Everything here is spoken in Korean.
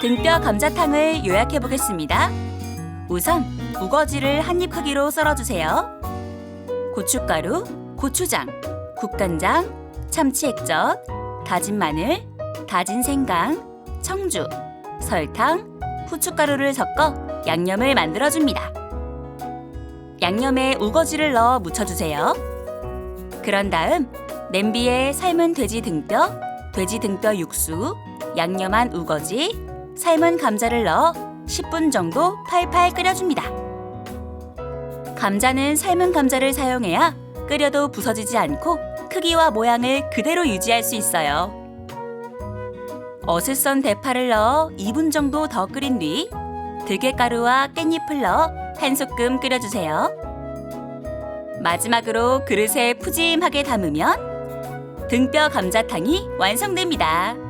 등뼈 감자탕을 요약해 보겠습니다. 우선 우거지를 한 입 크기로 썰어주세요. 고춧가루, 고추장, 국간장, 참치 액젓, 다진 마늘, 다진 생강, 청주, 설탕, 후춧가루를 섞어 양념을 만들어줍니다. 양념에 우거지를 넣어 묻혀주세요. 그런 다음 냄비에 삶은 돼지 등뼈, 돼지 등뼈 육수, 양념한 우거지, 삶은 감자를 넣어 10분 정도 팔팔 끓여줍니다. 감자는 삶은 감자를 사용해야 끓여도 부서지지 않고 크기와 모양을 그대로 유지할 수 있어요. 어슷선 대파를 넣어 2분 정도 더 끓인 뒤 들깨가루와 깻잎을 넣어 한 소끔 끓여주세요. 마지막으로 그릇에 푸짐하게 담으면 등뼈 감자탕이 완성됩니다.